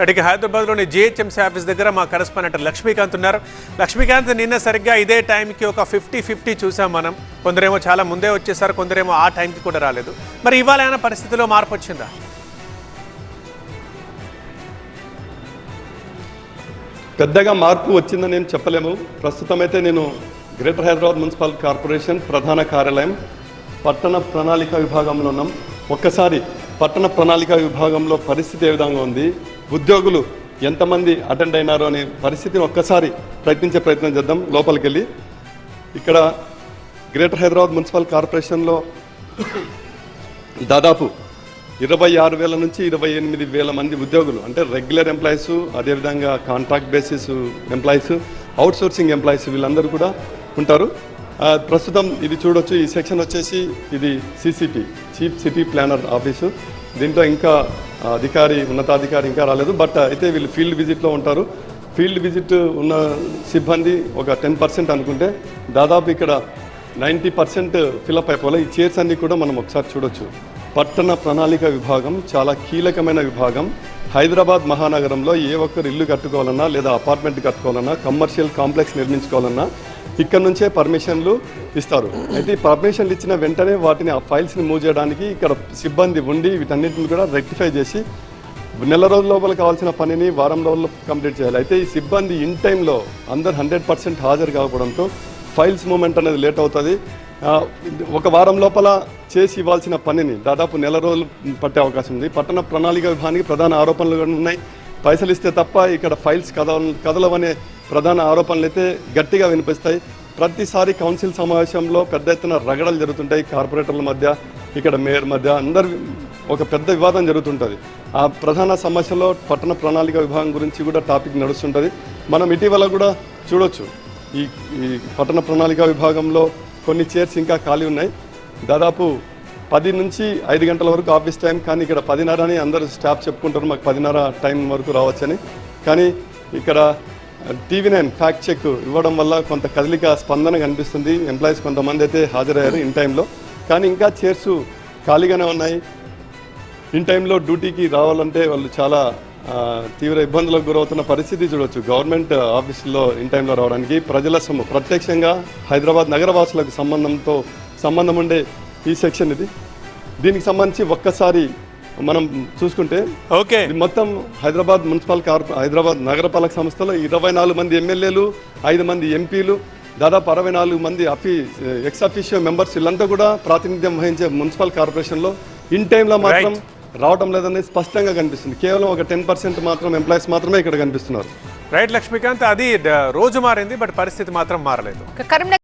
అటుకి హైదరాబాద్లోని GHMC office దగ్గర మా కరెస్పాండెంట్ లక్ష్మీకాంత్ ఉన్నారు. లక్ష్మీకాంత్ నిన్న సరిగ్గా ఇదే టైంకి ఒక ఫిఫ్టీ ఫిఫ్టీ చూసాం మనం. కొందరేమో చాలా ముందే వచ్చేసారు కొందరేమో ఆ టైంకి కూడా రాలేదు. మరి ఇవాళ ఏమైనా పరిస్థితిలో మార్పు వచ్చిందా? పెద్దగా మార్పు వచ్చిందని ఏం చెప్పలేము. ప్రస్తుతం అయితే నేను గ్రేటర్ హైదరాబాద్ మున్సిపల్ కార్పొరేషన్ ప్రధాన కార్యాలయం పట్టణ ప్రణాళిక విభాగంలో ఉన్నాం. ఒక్కసారి పట్టణ ప్రణాళిక విభాగంలో పరిస్థితి ఏ విధంగా ఉంది? ఉద్యోగులు ఎంతమంది అటెండ్ అయినారో అనే పరిస్థితిని ఒక్కసారి ప్రయత్నించే ప్రయత్నం చేద్దాం. లోపలికి వెళ్ళి ఇక్కడ గ్రేటర్ హైదరాబాద్ మున్సిపల్ కార్పొరేషన్లో దాదాపు ఇరవై ఆరు వేల నుంచి ఇరవై ఎనిమిది వేల మంది ఉద్యోగులు అంటే రెగ్యులర్ ఎంప్లాయీస్ అదేవిధంగా contract basis employees outsourcing employees వీళ్ళందరూ కూడా ఉంటారు. ప్రస్తుతం ఇది చూడొచ్చు. ఈ సెక్షన్ వచ్చేసి ఇది CCP chief city planner office. దీంట్లో ఇంకా అధికారి ఉన్నతాధికారి ఇంకా రాలేదు. బట్ అయితే వీళ్ళు ఫీల్డ్ విజిట్లో ఉంటారు. ఫీల్డ్ విజిట్ ఉన్న సిబ్బంది ఒక టెన్ పర్సెంట్ అనుకుంటే దాదాపు ఇక్కడ నైంటీ పర్సెంట్ ఫిలప్ అయిపోలే ఈ చైర్స్ అన్ని కూడా మనం ఒకసారి చూడొచ్చు. పట్టణ ప్రణాళిక విభాగం చాలా కీలకమైన విభాగం. హైదరాబాద్ మహానగరంలో ఏ ఒక్కరు ఇల్లు కట్టుకోవాలన్నా లేదా అపార్ట్మెంట్ కట్టుకోవాలన్నా కమర్షియల్ కాంప్లెక్స్ నిర్మించుకోవాలన్నా ఇక్కడ నుంచే పర్మిషన్లు ఇస్తారు. అయితే ఈ పర్మిషన్లు ఇచ్చిన వెంటనే వాటిని ఆ ఫైల్స్ని మూవ్ చేయడానికి ఇక్కడ సిబ్బంది ఉండి వీటన్నిటిని కూడా రెక్టిఫై చేసి నెల రోజుల లోపల కావాల్సిన పనిని వారం రోజుల్లో కంప్లీట్ చేయాలి. అయితే ఈ సిబ్బంది ఇన్ టైంలో అందరు హండ్రెడ్ పర్సెంట్ హాజరు కాకపోవడంతో ఫైల్స్ మూమెంట్ అనేది లేట్ అవుతుంది. ఒక వారం లోపల చేసి ఇవ్వాల్సిన పనిని దాదాపు నెల రోజులు పట్టే అవకాశం ఉంది. పట్టణ ప్రణాళిక విభాగానికి ప్రధాన ఆరోపణలు కూడా ఉన్నాయి. పైసలు ఇస్తే తప్ప ఇక్కడ ఫైల్స్ కదల కదలవనే ప్రధాన ఆరోపణలు అయితే గట్టిగా వినిపిస్తాయి. ప్రతిసారి కౌన్సిల్ సమావేశంలో పెద్ద ఎత్తున రగడలు జరుగుతుంటాయి కార్పొరేటర్ల మధ్య ఇక్కడ మేయర్ మధ్య. అందరు ఒక పెద్ద వివాదం జరుగుతుంటుంది. ఆ ప్రధాన సమస్యలో పట్టణ ప్రణాళిక విభాగం గురించి కూడా టాపిక్ నడుస్తుంటుంది. మనం ఇటీవల కూడా చూడొచ్చు. ఈ ఈ పట్టణ ప్రణాళిక విభాగంలో కొన్ని చైర్స్ ఇంకా ఖాళీ ఉన్నాయి. దాదాపు పది నుంచి ఐదు గంటల వరకు ఆఫీస్ టైం. కానీ ఇక్కడ పదిన్నర అని అందరూ స్టాఫ్ చెప్పుకుంటారు. మాకు పదిన్నర టైం వరకు రావచ్చని. కానీ ఇక్కడ టీవీ నైన్ ఫ్యాక్ట్ చెక్ ఇవ్వడం వల్ల కొంత కదలిక స్పందన కనిపిస్తుంది. ఎంప్లాయీస్ కొంతమంది అయితే హాజరయ్యారు ఇన్ టైంలో కానీ ఇంకా చైర్స్ ఖాళీగానే ఉన్నాయి. ఇన్ టైంలో డ్యూటీకి రావాలంటే వాళ్ళు చాలా తీవ్ర ఇబ్బందులకు గురవుతున్న పరిస్థితి చూడవచ్చు గవర్నమెంట్ ఆఫీసుల్లో ఇన్ టైంలో రావడానికి ప్రజల సొమ్ము. ప్రత్యక్షంగా హైదరాబాద్ నగరవాసులకు సంబంధంతో సంబంధం ఉండే ఈ సెక్షన్ ఇది. దీనికి సంబంధించి ఒక్కసారి మనం చూసుకుంటే ఓకే. ఇది మొత్తం హైదరాబాద్ మున్సిపల్ కార్పొ హైదరాబాద్ నగరపాలక సంస్థలో ఇరవై నాలుగు మంది ఎమ్మెల్యేలు ఐదు మంది ఎంపీలు దాదాపు అరవై నాలుగు మంది అఫీ ఎక్స్ అఫీషియో మెంబర్స్ వీళ్ళంతా కూడా ప్రాతినిధ్యం వహించే మున్సిపల్ కార్పొరేషన్లో ఇన్ టైంలో మాత్రం రావడం లేదని స్పష్టంగా కనిపిస్తుంది. కేవలం ఒక టెన్ పర్సెంట్ మాత్రం ఎంప్లాయీస్ మాత్రమే ఇక్కడ కనిపిస్తున్నారు. రైట్ లక్ష్మీకాంత్ అది రోజు మారింది బట్ పరిస్థితి మాత్రం మారలేదు.